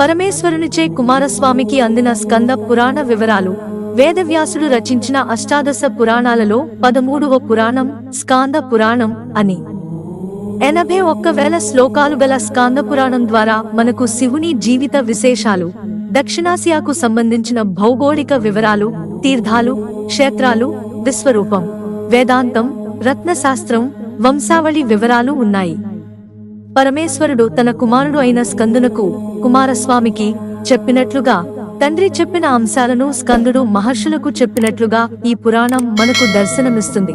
పరమేశ్వరునిచే కుమారస్వామికి అందిన స్కంద పురాణ వివరాలు. వేదవ్యాసుడు రచించిన అష్టాదశ పురాణాలలో పదమూడవ పురాణం స్కాంద పురాణం అని. ఎనభై ఒక్క వేల శ్లోకాలు గల స్కాంద పురాణం ద్వారా మనకు శివుని జీవిత విశేషాలు దక్షిణాసియాకు సంబంధించిన భౌగోళిక వివరాలు తీర్థాలు క్షేత్రాలు విశ్వరూపం వేదాంతం రత్నశాస్త్రం వంశావళి వివరాలు ఉన్నాయి. పరమేశ్వరుడు తన కుమారుడు అయిన స్కందునకు కుమారస్వామికి చెప్పినట్లుగా తండ్రి చెప్పిన అంశాలను స్కందుడు మహర్షులకు చెప్పినట్లుగా ఈ పురాణం మనకు దర్శనమిస్తుంది.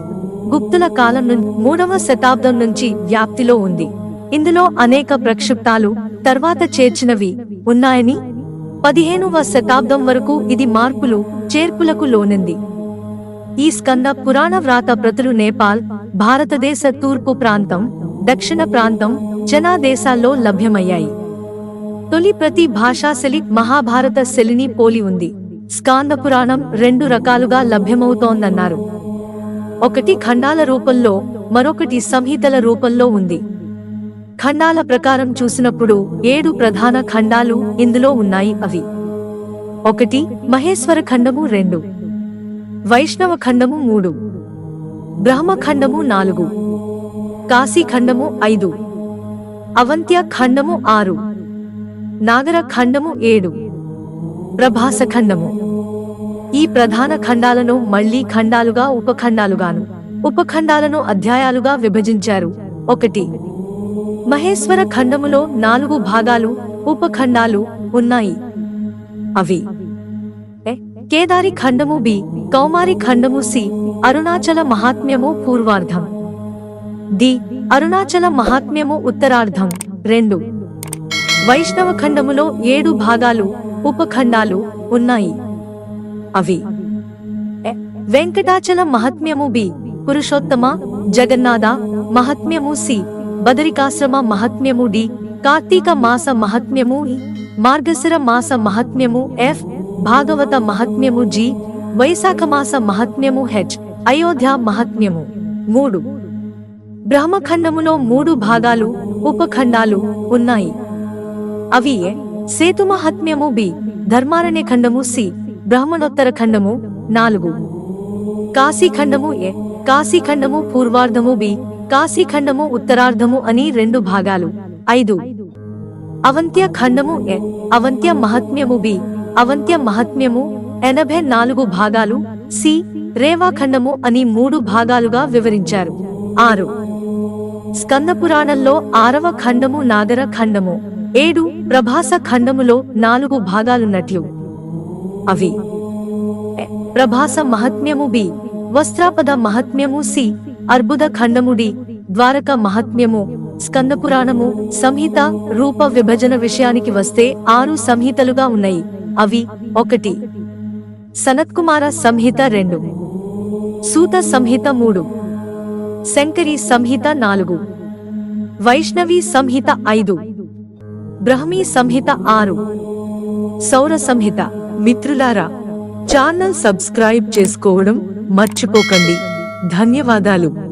గుప్తుల కాలం నుంచి మూడవ శతాబ్దం నుంచి వ్యాప్తిలో ఉంది. ఇందులో అనేక ప్రక్షిప్తాలు తర్వాత చేర్చినవి ఉన్నాయని పదిహేనవ శతాబ్దం వరకు ఇది మార్పులు చేర్పులకు లోనింది. ఈ స్కంద పురాణ వ్రాత ప్రతులు నేపాల్ భారతదేశ తూర్పు ప్రాంతం దక్షిణ ప్రాంతం జనాదేశాల్లో లభ్యమయ్యాయి. తొలి ప్రతి భాషాశలి మహాభారత శలిని పోలి ఉంది. స్కాంద పురాణం రెండు రకాలుగా లభ్యమవుతోందన్నారు. ఒకటి ఖండాల రూపంలో మరొకటి సంహితల రూపంలో ఉంది. ఖండాల ప్రకారం చూసినప్పుడు ఏడు ప్రధాన ఖండాలు ఇందులో ఉన్నాయి అవి. ఒకటి మహేశ్వర ఖండము రెండు. వైష్ణవ ఖండము మూడు. బ్రహ్మఖండము నాలుగు. కాశీ ఖండము ఐదు. అవంత్య ఖండము ఆరు. నాగర ఖండము ఏడు. ప్రభాస ఖండము. ఈ ప్రధాన ఖండాలను మళ్ళీ ఖండాలుగా ఉపఖండాలుగాను ఉపఖండాలను అధ్యాయాలుగా విభజించారు. ఒకటి. మహేశ్వర ఖండములో నాలుగు భాగాలు ఉపఖండాలు ఉన్నాయి. అవి. కేదారి ఖండము బి. కౌమారి ఖండము సి. అరుణాచల మహాత్మ్యము పూర్వార్ధం. డి అరుణాచల మహాత్మ్యము ఉత్తరార్ధం రెండు. వైష్ణవ ఖండములో ఏడు భాగాలు ఉపఖండాలు ఉన్నాయి. అవి. వెంకటాచల మహాత్మ్యము బి. పురుషోత్తమ జగన్నాథ మహాత్మ్యము సి. బదరికాశ్రమ మహాత్మ్యము డి. కార్తీక మాస మహాత్మ్యము ఇ. మార్గశిర మాస మహాత్మ్యము ఎఫ్. భాగవత మహాత్మ్యము జి. వైశాఖ మాస మహాత్మ్యము హెచ్. అయోధ్య మహాత్మ్యము మూడు. బ్రహ్మఖండములో మూడు భాగాలు ఉపఖండాలు ఉన్నాయి. అవి ఏ? సేతు మహాత్మ్యము బి. ధర్మారణ్య ఖండము సి. బ్రాహ్మణోత్తర ఖండము నాలుగు. కాశీఖండము ఏ? కాశీఖండము పూర్వార్ధము బి. కాశీఖండము ఉత్తరార్ధము అని రెండు భాగాలు. ఐదు. అవంత్య ఖండము ఎ అవంత్య మహాత్మ్యము బి. అవంత్య మహాత్మ్యము ఎనభై నాలుగు భాగాలు సి. రేవా ఖండము అని మూడు భాగాలుగా వివరించారు. ఆరు. స్కందపురాణంలో ఆరవ ఖండము నాగర ఖండము ఏడు ప్రభాస ఖండములో నాలుగు భాగాలున్నట్లు. అవి. ప్రభాస మహాత్మ్యము బి వస్త్రాపద మహాత్మ్యము సి అర్బుద ఖండము డి ద్వారక మహాత్మ్యము స్కందపురాణము సంహిత రూప విభజన విషయానికి వస్తే ఆరు సంహితలుగా ఉన్నాయి. అవి ఒకటి. సనత్కుమార సంహిత రెండు. సూత సంహిత మూడు. శంకరి సంహిత నాలుగు. వైష్ణవి సంహిత ఐదు. బ్రహ్మీ సంహిత ఆరు. సౌర సంహిత. మిత్రులారా ఛానల్ సబ్స్క్రైబ్ చేసుకోవడం మర్చిపోకండి. ధన్యవాదాలు.